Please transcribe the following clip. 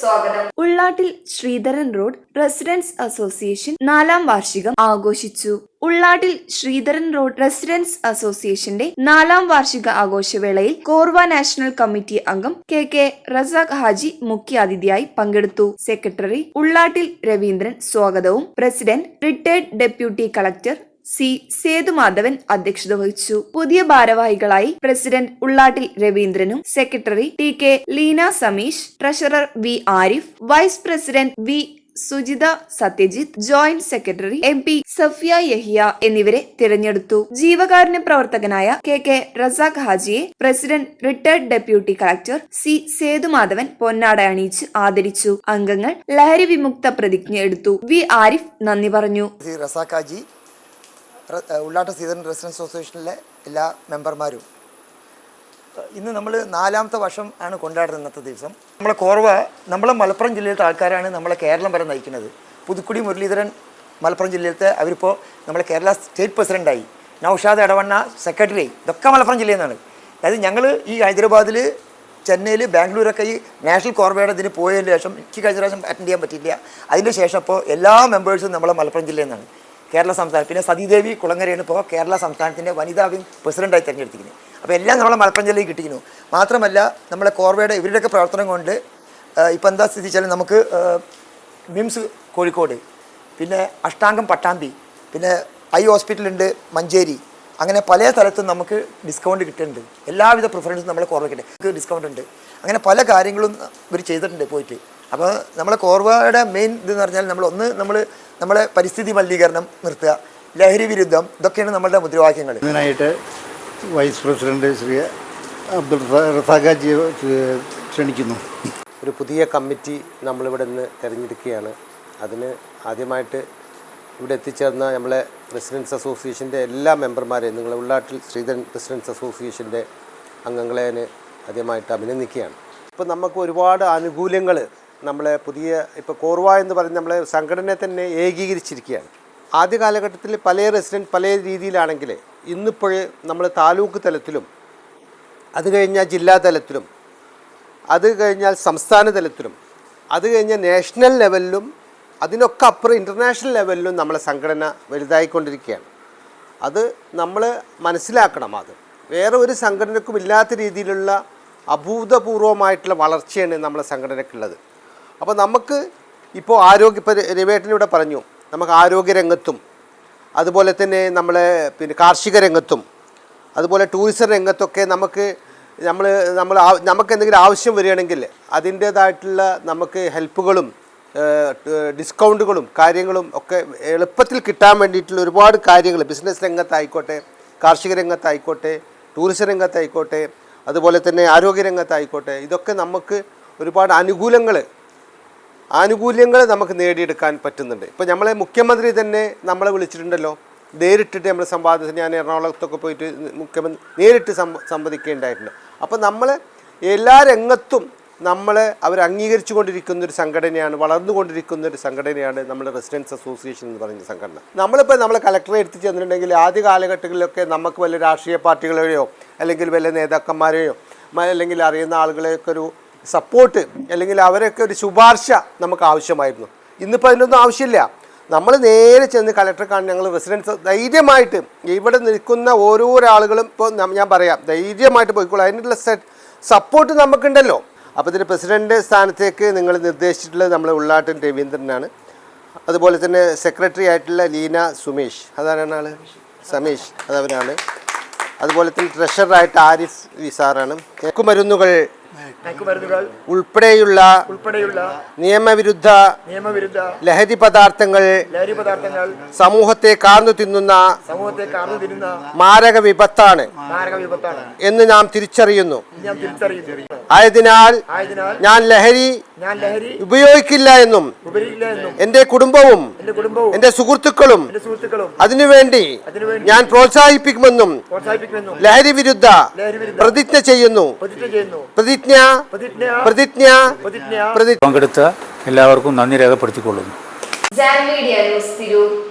സ്വാഗതം. Ullattil Sreedharan road residents association നാലാം വാർഷികം ആഘോഷിച്ചു. ഉള്ളാട്ടിൽ ശ്രീധരൻ റോഡ് റെസിഡൻസ് അസോസിയേഷന്റെ നാലാം വാർഷിക ആഘോഷവേളയിൽ കോർവ നാഷണൽ കമ്മിറ്റി അംഗം കെ കെ റസാഖ് ഹാജി മുഖ്യാതിഥിയായി പങ്കെടുത്തു. സെക്രട്ടറി ഉള്ളാട്ടിൽ രവീന്ദ്രൻ സ്വാഗതവും. President retired deputy collector C Sethumadhavan അധ്യക്ഷത വഹിച്ചു. പുതിയ ഭാരവാഹികളായി president Ullattil രവീന്ദ്രനും secretary T K Leena Sameesh treasurer V Arif vice president V Sujitha Sathyajith joint secretary M P Safiya Yahiya എന്നിവരെ തിരഞ്ഞെടുത്തു. ജീവകാരുണ്യ പ്രവർത്തകനായ K K Razak ഹാജിയെ president retired deputy collector C Sethumadhavan പൊന്നാട അണിയിച്ച് ആദരിച്ചു. അംഗങ്ങൾ ലഹരി വിമുക്ത പ്രതിജ്ഞ എടുത്തു. വി ആരിഫ് നന്ദി പറഞ്ഞു. ഉള്ളാട്ട സീതൻ റെസിഡൻസ് അസോസിയേഷനിലെ എല്ലാ മെമ്പർമാരും. ഇന്ന് നമ്മൾ നാലാമത്തെ വർഷം ആണ് കൊണ്ടാടുന്നത് ഇന്നത്തെ ദിവസം. നമ്മളെ കോർവ നമ്മളെ മലപ്പുറം ജില്ലയിലത്തെ ആൾക്കാരാണ് നമ്മളെ കേരളം വരെ നയിക്കുന്നത്. പുതുക്കുടി മുരളീധരൻ മലപ്പുറം ജില്ലയിലത്തെ അവരിപ്പോൾ നമ്മളെ കേരള സ്റ്റേറ്റ് പ്രസിഡന്റായി നൌഷാദ് എടവണ്ണ സെക്രട്ടറി. ഇതൊക്കെ മലപ്പുറം ജില്ലയിൽ നിന്നാണ്. അതായത് ഞങ്ങൾ ഈ ഹൈദരാബാദിൽ ചെന്നൈയിൽ ബാംഗ്ലൂരൊക്കെ ഈ നാഷണൽ കോർവയുടെ ഇതിന് പോയതിന് ശേഷം എനിക്ക് കഴിഞ്ഞ പ്രാവശ്യം അറ്റൻഡ് ചെയ്യാൻ പറ്റിയില്ല. അതിന്റെ ശേഷം ഇപ്പോൾ എല്ലാ മെമ്പേഴ്സും നമ്മളെ മലപ്പുറം ജില്ലയിൽ നിന്നാണ്. കേരള സംസ്ഥാനം. പിന്നെ സതീദേവി കുളങ്ങരയാണ് ഇപ്പോൾ കേരള സംസ്ഥാനത്തിന്റെ വനിതാ വിംഗ് പ്രസിഡന്റായി തിരഞ്ഞെടുത്തിരിക്കുന്നത് അപ്പോൾ എല്ലാം നമ്മളെ മലപ്പുറം ജില്ലയിൽ കിട്ടിയിരുന്നു മാത്രമല്ല നമ്മളെ കോർവയുടെ ഇവരുടെയൊക്കെ പ്രവർത്തനം കൊണ്ട് ഇപ്പോൾ എന്താ സ്ഥിതി വെച്ചാൽ നമുക്ക് മിംസ് കോഴിക്കോട് പിന്നെ അഷ്ടാംഗം പട്ടാമ്പി പിന്നെ ഐ ഹോസ്പിറ്റലുണ്ട് മഞ്ചേരി അങ്ങനെ പല സ്ഥലത്തും നമുക്ക് ഡിസ്കൗണ്ട് കിട്ടുന്നുണ്ട്. എല്ലാവിധ പ്രിഫറൻസും നമ്മളെ കുറവ് കിട്ടും ഡിസ്കൗണ്ട് ഉണ്ട്. അങ്ങനെ പല കാര്യങ്ങളും ഇവർ ചെയ്തിട്ടുണ്ട് പോയിട്ട്. അപ്പോൾ നമ്മളെ കോർവയുടെ മെയിൻ ഇതെന്ന് പറഞ്ഞാൽ നമ്മൾ ഒന്ന് നമ്മൾ നമ്മളെ പരിസ്ഥിതി മലിനീകരണം നിർത്തുക ലഹരി വിരുദ്ധം ഇതൊക്കെയാണ് നമ്മളുടെ മുദ്രാവാക്യങ്ങൾ. ഇതിനായിട്ട് വൈസ് പ്രസിഡന്റ് ശ്രീ അബ്ദുൾ റസാഖാജി ക്ഷണിക്കുന്നു. ഒരു പുതിയ കമ്മിറ്റി നമ്മളിവിടെ നിന്ന് തിരഞ്ഞെടുക്കുകയാണ്. അതിന് ആദ്യമായിട്ട് ഇവിടെ എത്തിച്ചേർന്ന നമ്മളെ റെസിഡൻസ് അസോസിയേഷന്റെ എല്ലാ മെമ്പർമാരെയും നിങ്ങളെ ഉള്ളാട്ടിൽ ശ്രീധരൻ റെസിഡൻസ് അസോസിയേഷന്റെ അംഗങ്ങളെ ആദ്യമായിട്ട് അഭിനന്ദിക്കുകയാണ്. ഇപ്പോൾ നമുക്ക് ഒരുപാട് ആനുകൂല്യങ്ങൾ നമ്മളെ പുതിയ ഇപ്പോൾ കോർവ എന്ന് പറയുന്ന നമ്മളെ സംഘടനയെ തന്നെ ഏകീകരിച്ചിരിക്കുകയാണ്. ആദ്യ കാലഘട്ടത്തിൽ പല റെസിഡന്റ് പല രീതിയിലാണെങ്കിൽ ഇന്നിപ്പോൾ നമ്മൾ താലൂക്ക് തലത്തിലും അത് കഴിഞ്ഞാൽ ജില്ലാ തലത്തിലും അത് കഴിഞ്ഞാൽ സംസ്ഥാന തലത്തിലും അത് കഴിഞ്ഞാൽ നാഷണൽ ലെവലിലും അതിനൊക്കെ അപ്പുറം ഇന്റർനാഷണൽ ലെവലിലും നമ്മളെ സംഘടന വലുതായിക്കൊണ്ടിരിക്കുകയാണ്. അത് നമ്മൾ മനസ്സിലാക്കണം അത്. വേറെ ഒരു സംഘടനക്കും ഇല്ലാത്ത രീതിയിലുള്ള അഭൂതപൂർവമായിട്ടുള്ള വളർച്ചയാണ് നമ്മളെ സംഘടനയ്ക്കുള്ളത് അപ്പോൾ നമുക്ക് ഇപ്പോൾ ആരോഗ്യ ഇപ്പോൾ രവേട്ടനിവിടെ പറഞ്ഞു നമുക്ക് ആരോഗ്യരംഗത്തും അതുപോലെ തന്നെ നമ്മളെ പിന്നെ കാർഷിക രംഗത്തും അതുപോലെ ടൂറിസം രംഗത്തൊക്കെ നമുക്ക് നമ്മൾ നമ്മൾ നമുക്ക് എന്തെങ്കിലും ആവശ്യം വരികയാണെങ്കിൽ അതിന്റേതായിട്ടുള്ള നമുക്ക് ഹെൽപ്പുകളും ഡിസ്കൗണ്ടുകളും കാര്യങ്ങളും ഒക്കെ എളുപ്പത്തിൽ കിട്ടാൻ വേണ്ടിയിട്ടുള്ള ഒരുപാട് കാര്യങ്ങൾ ബിസിനസ് രംഗത്തായിക്കോട്ടെ കാർഷിക രംഗത്തായിക്കോട്ടെ ടൂറിസം രംഗത്തായിക്കോട്ടെ അതുപോലെ തന്നെ ആരോഗ്യ രംഗത്തായിക്കോട്ടെ ഇതൊക്കെ നമുക്ക് ഒരുപാട് അനുകൂലങ്ങൾ ആനുകൂല്യങ്ങൾ നമുക്ക് നേടിയെടുക്കാൻ പറ്റുന്നുണ്ട്. ഇപ്പോൾ നമ്മളെ മുഖ്യമന്ത്രി തന്നെ നമ്മളെ വിളിച്ചിട്ടുണ്ടല്ലോ. നേരിട്ടിട്ട് നമ്മൾ സംവാദത്തിന് ഞാൻ എറണാകുളത്തൊക്കെ പോയിട്ട് മുഖ്യമന്ത്രി നേരിട്ട് സംവദിക്കുകയുണ്ടായിട്ടുണ്ട് അപ്പോൾ നമ്മൾ എല്ലാ രംഗത്തും നമ്മൾ അവർ അംഗീകരിച്ചു കൊണ്ടിരിക്കുന്ന ഒരു സംഘടനയാണ് വളർന്നുകൊണ്ടിരിക്കുന്ന ഒരു സംഘടനയാണ് നമ്മുടെ റെസിഡൻസ് അസോസിയേഷൻ എന്ന് പറയുന്ന സംഘടന. നമ്മളിപ്പോൾ നമ്മൾ കലക്ടറെ എടുത്ത് ചെന്നിട്ടുണ്ടെങ്കിൽ ആദ്യ കാലഘട്ടങ്ങളിലൊക്കെ നമുക്ക് വല്ല രാഷ്ട്രീയ പാർട്ടികളെയോ അല്ലെങ്കിൽ വല്ല നേതാക്കന്മാരെയോ അല്ലെങ്കിൽ അറിയുന്ന ആളുകളെയൊക്കെ ഒരു സപ്പോർട്ട് അല്ലെങ്കിൽ അവരൊക്കെ ഒരു ശുപാർശ നമുക്ക് ആവശ്യമായിരുന്നു. ഇന്നിപ്പോൾ അതിനൊന്നും ആവശ്യമില്ല. നമ്മൾ നേരെ ചെന്ന് കളക്ടറെ കാണാൻ ഞങ്ങൾ റെസിഡൻസ് ധൈര്യമായിട്ട് ഇവിടെ നിൽക്കുന്ന ഓരോരോ ആളുകളും ഇപ്പോൾ ഞാൻ പറയാം ധൈര്യമായിട്ട് പോയിക്കോളൂ. അതിനുള്ള സപ്പോർട്ട് നമുക്കുണ്ടല്ലോ. അപ്പോൾ ഇതിന്റെ പ്രസിഡന്റ് സ്ഥാനത്തേക്ക് നിങ്ങൾ നിർദ്ദേശിച്ചിട്ടുള്ളത് നമ്മളെ ഉള്ളാട്ടൻ രവീന്ദ്രനാണ്. അതുപോലെ തന്നെ സെക്രട്ടറി ആയിട്ടുള്ള ലീന സുമേഷ്. അതാരാണ് ആൾ? സമേഷ് അതവനാണ്. അതുപോലെ തന്നെ ട്രഷററായിട്ട് ആരിഫ് വിസാറാണ് മരുന്നുകൾ മയക്കുമരുന്നുകൾ ഉൾപ്പെടെയുള്ള ഉൾപ്പെടെയുള്ള നിയമവിരുദ്ധ നിയമവിരുദ്ധ ലഹരി പദാർത്ഥങ്ങൾ ലഹരി പദാർത്ഥങ്ങൾ സമൂഹത്തെ കാർന്നു തിന്നുന്ന സമൂഹത്തെ കാർന്നു തിന്നുന്ന മാരക വിപത്താണ് മാരക വിപത്താണ്. എന്ന് നാം തിരിച്ചറിയുന്നു. ഞാൻ തിരിച്ചറിയുന്നു. ആയതിനാൽ ആയതിനാൽ ഞാൻ ലഹരി ഞാൻ ലഹരി ഉപയോഗിക്കില്ല എന്നും ഉപരിയില്ല എന്നും എന്റെ കുടുംബവും എന്റെ കുടുംബവും എന്റെ സുഹൃത്തുക്കളും എന്റെ സുഹൃത്തുക്കളും അതിനുവേണ്ടി ഞാൻ പ്രോത്സാഹിപ്പിക്കുമെന്നും പ്രോത്സാഹിപ്പിക്കുമെന്നും ലഹരി വിരുദ്ധ പ്രതിജ്ഞ ചെയ്യുന്നു. പ്രതിജ്ഞ പ്രതിജ്ഞ പ്രതിജ്ഞ പ്രതിജ്ഞ പ്രതിജ്ഞ. പ്രതി പങ്കെടുത്ത എല്ലാവർക്കും നന്ദി രേഖപ്പെടുത്തിക്കൊള്ളുന്നു.